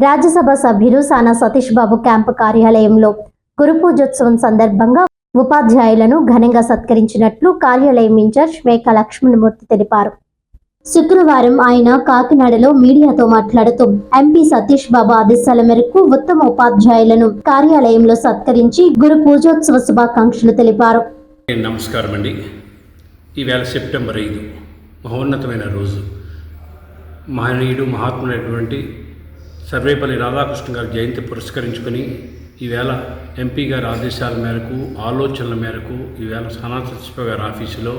రాజ్యసభ సభ్యులు సానా సతీష్ బాబు క్యాంపు కార్యాలయంలో గురు పూజోత్సవం సందర్భంగా ఉపాధ్యాయులను ఘనంగా సత్కరించినట్లు కార్యాలయం ఇన్ఛార్జ్ మేక లక్ష్మణమూర్తి తెలిపారు. శుక్రవారం ఆయన కాకినాడలో మీడియాతో మాట్లాడుతూ ఎంపీ సతీష్ బాబు ఆదేశాల మేరకు ఉత్తమ ఉపాధ్యాయులను కార్యాలయంలో సత్కరించి గురు పూజోత్సవ శుభాకాంక్షలు తెలిపారు. నమస్కారం అండి. ఈవేళ సెప్టెంబర్ ఐదు మహోన్నతమైన రోజు. మహనీయుడు మహాత్ముడైనటువంటి సర్వేపల్లి రాధాకృష్ణ గారి జయంతి పురస్కరించుకొని ఈవేళ ఎంపీ గారి ఆదేశాల మేరకు ఆలోచనల మేరకు ఈవేళ సనాతన సచివ గారి ఆఫీసులో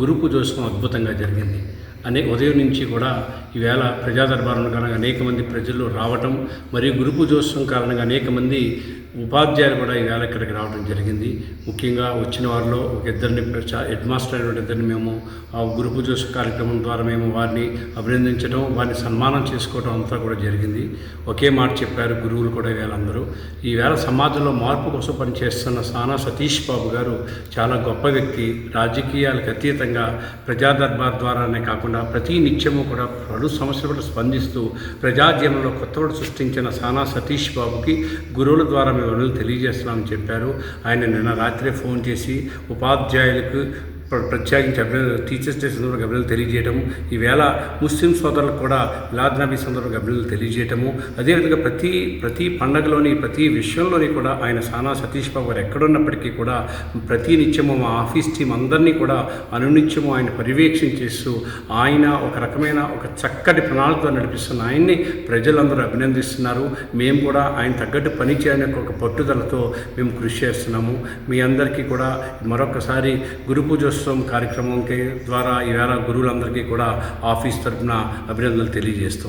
గురు పూజోత్సవం అద్భుతంగా జరిగింది. అనే ఉదయం నుంచి కూడా ఈవేళ ప్రజాదర్బారం కారణంగా అనేక మంది ప్రజలు రావటం మరియు గురు పూజోత్సవం కారణంగా అనేక మంది ఉపాధ్యాయులు కూడా ఈవేళ ఇక్కడికి రావడం జరిగింది. ముఖ్యంగా వచ్చిన వారిలో ఒక ఇద్దరిని హెడ్ మాస్టర్ అయినటువంటి ఇద్దరిని మేము ఆ గురు పూజోత్సవ కార్యక్రమం ద్వారా మేము వారిని అభినందించడం వారిని సన్మానం చేసుకోవడం అంతా కూడా జరిగింది. ఒకే మాట చెప్పారు గురువులు కూడా వీళ్ళందరూ ఈవేళ సమాజంలో మార్పు కోసం పనిచేస్తున్న సానా సతీష్ బాబు గారు చాలా గొప్ప వ్యక్తి. రాజకీయాలకు అతీతంగా ప్రజాదర్బార్ ద్వారానే కాకుండా ప్రతి నిత్యము కూడా పలు సమస్యలు కూడా స్పందిస్తూ ప్రజాజీవనంలో కొత్తవాడు సృష్టించిన సానా సతీష్ బాబుకి గురువుల ద్వారా మేము తెలియజేస్తున్నామని చెప్పారు. ఆయన నిన్న రాత్రి ఫోన్ చేసి ఉపాధ్యాయులకు ప్రత్యేకించి అభినందన టీచర్స్ డే సందర్భంగా అభినందనలు తెలియజేయటము ఈవేళ ముస్లిం సోదరులకు కూడా మిలాద్ నబీ సందర్భంగా అభినందనలు తెలియజేయటము అదేవిధంగా ప్రతి ప్రతి పండగలోని ప్రతి విషయంలోని కూడా ఆయన సానా సతీష్ బాబు గారు ఎక్కడున్నప్పటికీ కూడా ప్రతి నిత్యము మా ఆఫీస్ టీం అందరినీ కూడా అనునిత్యము ఆయన పర్యవేక్షణ చేస్తూ ఆయన ఒక రకమైన ఒక చక్కటి ప్రణాళికతో నడిపిస్తున్న ఆయన్ని ప్రజలందరూ అభినందిస్తున్నారు. మేము కూడా ఆయన తగ్గట్టు పని చేయడానికి ఒక పట్టుదలతో మేము కృషి చేస్తున్నాము. మీ అందరికీ కూడా మరొకసారి గురు పూజోత్సవం కార్యక్రమంకి ద్వారా ఈవేళ గురువులందరికీ కూడా ఆఫీస్ తరఫున అభినందనలు తెలియజేస్తూ